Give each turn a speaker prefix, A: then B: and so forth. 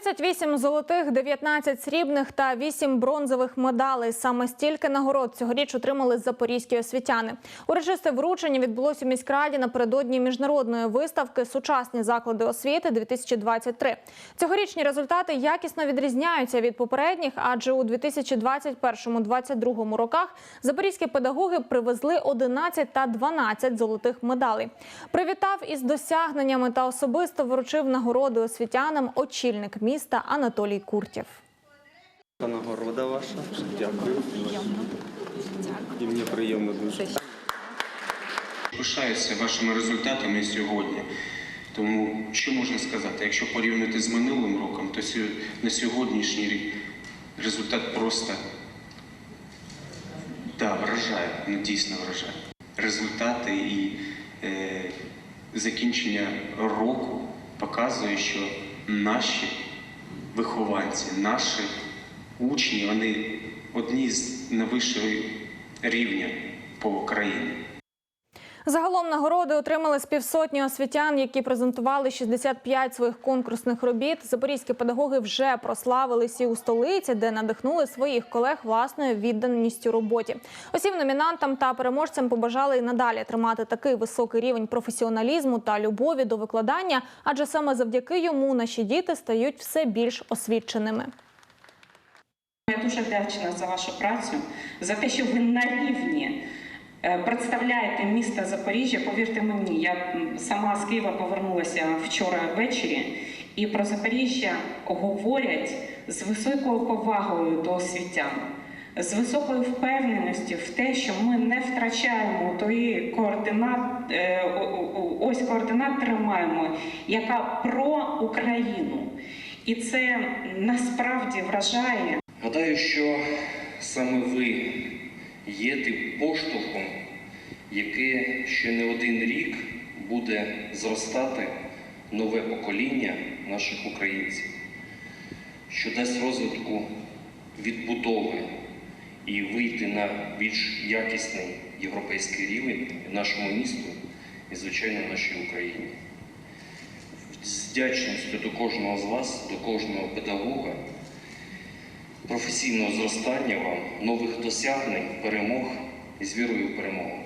A: 38 золотих, 19 срібних та 8 бронзових медалей. Саме стільки нагород цьогоріч отримали запорізькі освітяни. Урочисте вручення відбулося у міськраді напередодні міжнародної виставки Сучасні заклади освіти 2023 Цьогорічні результати якісно відрізняються від попередніх, адже у 2021-2022 роках запорізькі педагоги привезли 11 та 12 золотих медалей. Привітав із досягненнями та особисто вручив нагороди освітянам очільник міста Анатолій Куртєв.
B: Нагорода ваша. Дякую. І мені приємно дуже.
C: Пишаюся вашими результатами сьогодні. Тому що можна сказати, якщо порівняти з минулим роком, то на сьогоднішній рік результат просто да, вражає, ну дійсно вражає. Результати і е, закінчення року показує, що наші вихованці, наші учні, вони одні з найвищого рівня по країні.
A: Загалом нагороди отримали з півсотні освітян, які презентували 65 своїх конкурсних робіт. Запорізькі педагоги вже прославились і у столиці, де надихнули своїх колег власною відданістю роботі. Усім номінантам та переможцям побажали і надалі тримати такий високий рівень професіоналізму та любові до викладання, адже саме завдяки йому наші діти стають все більш освіченими.
D: Я дуже вдячна за вашу працю, за те, що ви на рівні представляєте місто Запоріжжя. Повірте мені, я сама з Києва повернулася вчора ввечері, і про Запоріжжя говорять з високою повагою до освітян, з високою впевненістю в те, що ми не втрачаємо тої координат, е, ось координат тримаємо, яка про Україну. І це насправді вражає.
E: Гадаю, що саме ви є тим поштовхом, яке ще не один рік буде зростати нове покоління наших українців, що дасть розвитку відбудови і вийти на більш якісний європейський рівень нашому місту і, звичайно, нашій Україні. З вдячністю до кожного з вас, до кожного педагога професійного зростання вам, нових досягнень, перемог і з вірою в перемогу.